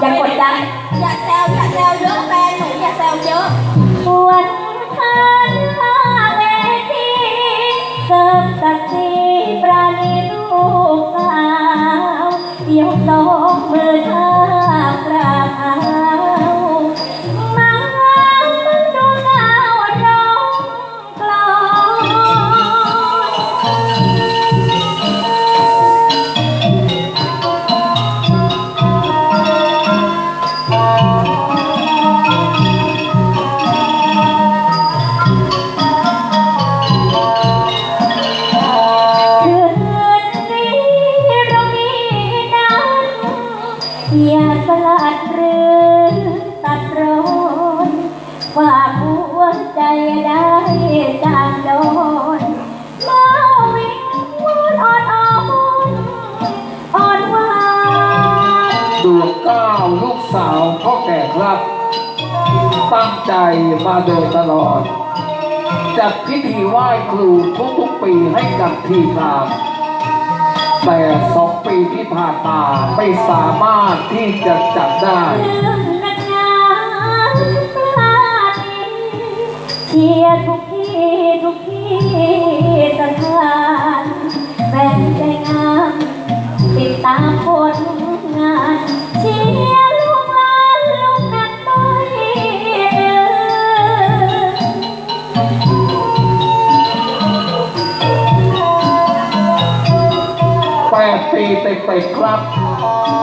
อย่ากดดันอย่าแซวอย่าแซวเยอะแฟนหนูอย่าแซวเยอะปวดทานข้าเวทีเสริมศักดิ์ศรีปราณีลูกสาวยกสองมือเธอ อย่าสลัดหรือตัดร้อนฝากหัวใจได้จางโดนมาวิ่งวนอ่อนอ่อนอ่อนหวานดวงก้าวลูกสาวพ่อแก่ครับ ตั้งใจมาโดยตลอดจัดพิธีไหว้ครูทุกๆปีให้กับทีมงานแต่สอง ปีที่ผ่านมาไม่สามารถที่จะจัดได้เรื่องนักงานพลาดเชียร์ทุกที่ทุกที่สถาน 8 ปีเต็มๆครับ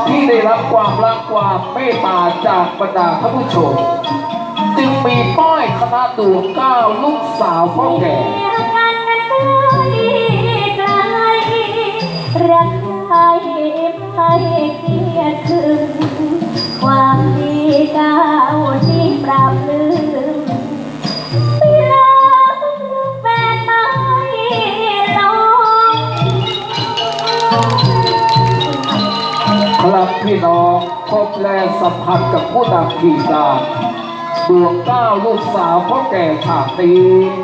ที่ได้รับความรักความเมตตาจากบรรดาท่านผู้ชม จึงมีป้อยคณะดวงเก้าลูกสาวพ่อแก่รักใครไม่เกียดถึง รับพี่น้องพบแลสัมพัสกับผู้นำทีมดานดวงเก้าลูกสาวพ่อแก่ฉากนี้